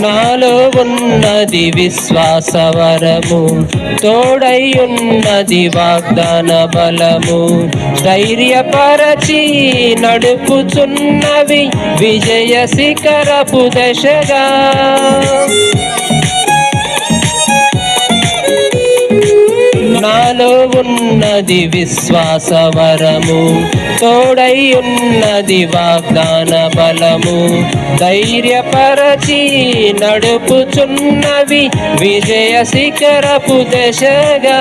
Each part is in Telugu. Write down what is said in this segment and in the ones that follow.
నాలో ఉన్నది విశ్వాసవరము తోడై ఉన్నది వాగ్దాన బలము. ధైర్యపరచి నడుపుచున్నవి విజయ శిఖరపు దశగా. నాలో ఉన్నది విశ్వాసవరము తోడై ఉన్నది వాగ్దాన బలము. ధైర్యపరచి నడుపుచున్నవి విజయ శిఖరపు దశగా.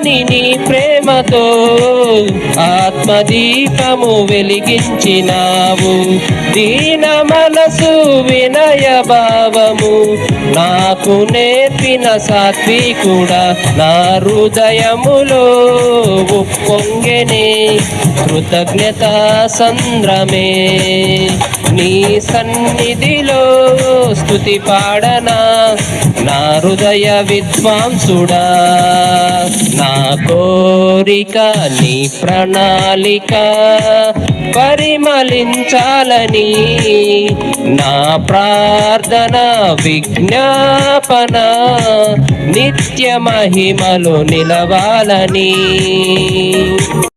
ఆర్పజాలని నీ ప్రేమతో ఆత్మదీపము వెలిగించినావు. దీన మనసు వినయ భావము నాకు నేర్పిన సాత్వికుడా నా హృదయములో ఉప్పొంగెనే. కృతజ్ఞత సంద్రమే నీ సన్నిధిలో స్థుతి పాడనా నా హృదయ విద్వాంసుడా. కోరిక నీ ప్రణాళిక పరిమళించాలని నా ప్రార్థన విజ్ఞాపన నిత్య మహిమలు నిలవాలని.